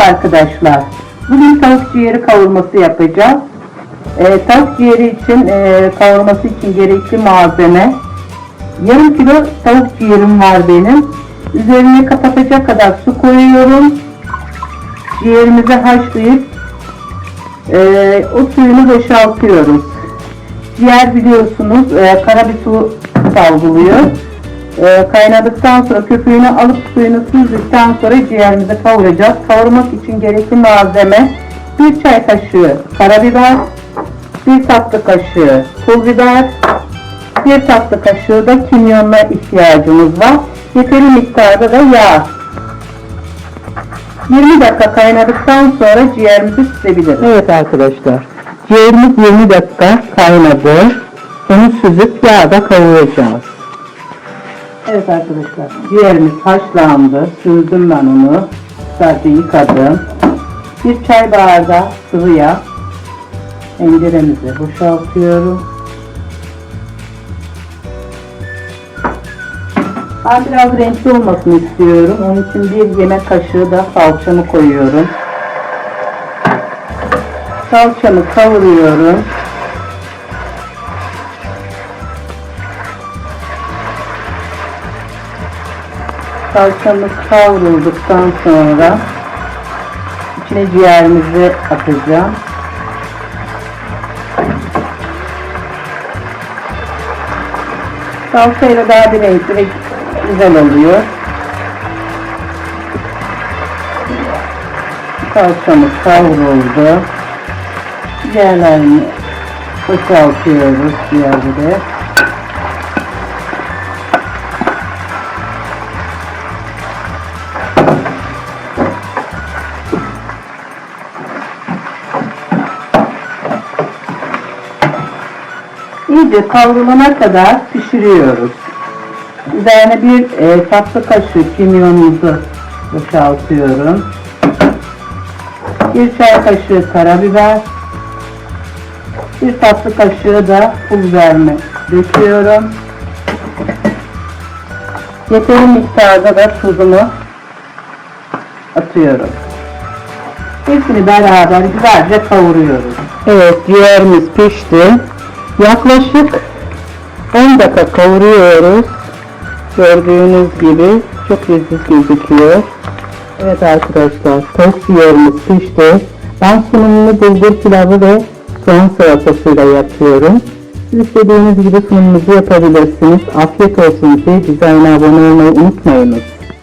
arkadaşlar. Bugün tavuk ciğeri kavurması yapacağız. Ee, tavuk ciğeri için e, kavurması için gerekli malzeme yarım kilo tavuk ciğerim var benim. Üzerine kapatacak kadar su koyuyorum. Ciğerimizi haşlayıp e, o suyunu boşaltıyoruz. Ciğer biliyorsunuz e, kara bir su salgılıyor. E, kaynadıktan sonra köpüğünü alıp suyunu süzdükten sonra ciğerimizi kavuracağız. Kavurmak için gerekli malzeme bir çay kaşığı karabiber, bir tatlı kaşığı pul biber, bir tatlı kaşığı da kimyonla ihtiyacımız var. Yeteri miktarda da yağ. 20 dakika kaynadıktan sonra ciğerimizi süzebiliriz. Evet arkadaşlar. Ciğerimiz 20 dakika kaynadı. Onu süzüp yağda kavuracağız. Evet arkadaşlar. Ciğerimiz haşlandı. Süzdüm ben onu. Sadece yıkadım. Bir çay bardağı sıvı yağ. Tenceremizi boşaltıyorum. Ben biraz renkli olmasını istiyorum. Onun için bir yemek kaşığı da salçamı koyuyorum. Salçamı kavuruyorum. Salçamız kavrulduktan sonra içine ciğerimizi atacağım. Salçayla daha bir renkli güzel oluyor. Salçamız kavruldu. Ciğerlerini boşaltıyoruz ciğerleri. İyice kavrulana kadar pişiriyoruz. Üzerine bir e, tatlı kaşığı kimyonumuzu boşaltıyorum. Bir çay kaşığı karabiber. Bir tatlı kaşığı da pul biberimi döküyorum. Yeteri miktarda da tuzumu atıyorum. Hepsini beraber güzelce kavuruyoruz. Evet ciğerimiz pişti. Yaklaşık 10 dakika kavuruyoruz. Gördüğünüz gibi çok leziz gözüküyor. Evet arkadaşlar tavuk ciğerimiz pişti. Ben sunumunu bulgur pilavı ve soğan salatasıyla yapıyorum. Siz gibi sunumunuzu yapabilirsiniz. Afiyet olsun size. Bize abone olmayı unutmayınız.